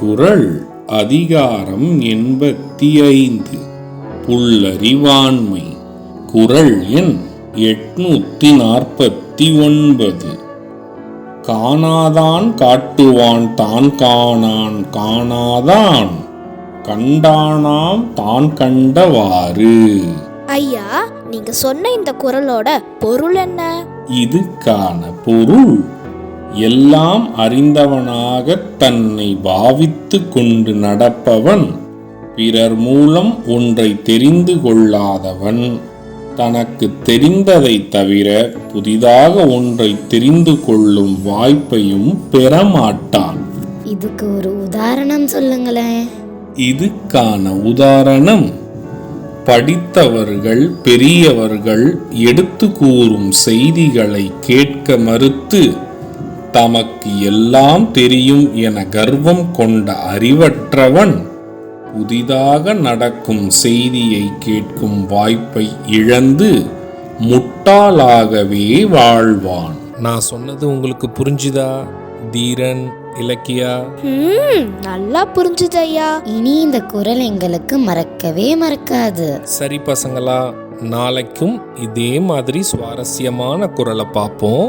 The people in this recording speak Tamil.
குறள் அதிகாரம் எண்பத்தி ஐந்து புல்லறிவாண்மை. குறள் எண் எட்நூத்தி நாற்பத்தி ஒன்பது காணாதான் காட்டுவான் தான் காணான் காணாதான் கண்டானாம் தான் கண்டவாறு. ஐயா நீங்க சொன்ன இந்த குரலோட பொருள் என்ன? இதுக்கான பொருள் எல்லாம் அறிந்தவனாக தன்னை பாவித்து கொண்டு நடப்பவன் பிறர் மூலம் ஒன்றை தெரிந்து கொள்ளாதவன். தனக்கு தெரிந்ததை தவிர புதிதாக ஒன்றை தெரிந்து கொள்ளும் வாய்ப்பையும் பெறமாட்டான். இதுக்கு ஒரு உதாரணம் சொல்லுங்களேன். இதுக்கான உதாரணம் படித்தவர்கள் பெரியவர்கள் எடுத்து கூறும் செய்திகளை கேட்க மறுத்து தமக்கு எல்லாம் தெரியும் என கர்வம் கொண்ட அறிவற்றவன் புதிதாக நடக்கும் செய்தியை கேட்கும் வாய்ப்பை இழந்து முட்டாளாகவே வாழ்வான். நான் சொன்னது உங்களுக்கு புரிஞ்சுதா தீரன் இலக்கியா? ம் நல்லா புரிஞ்சுது ஐயா இனி இந்த குரல் எங்களுக்கு மறக்கவே மறக்காது. சரி பசங்களா நாளைக்கும் இதே மாதிரி சுவாரஸ்யமான குரலை பார்ப்போம்.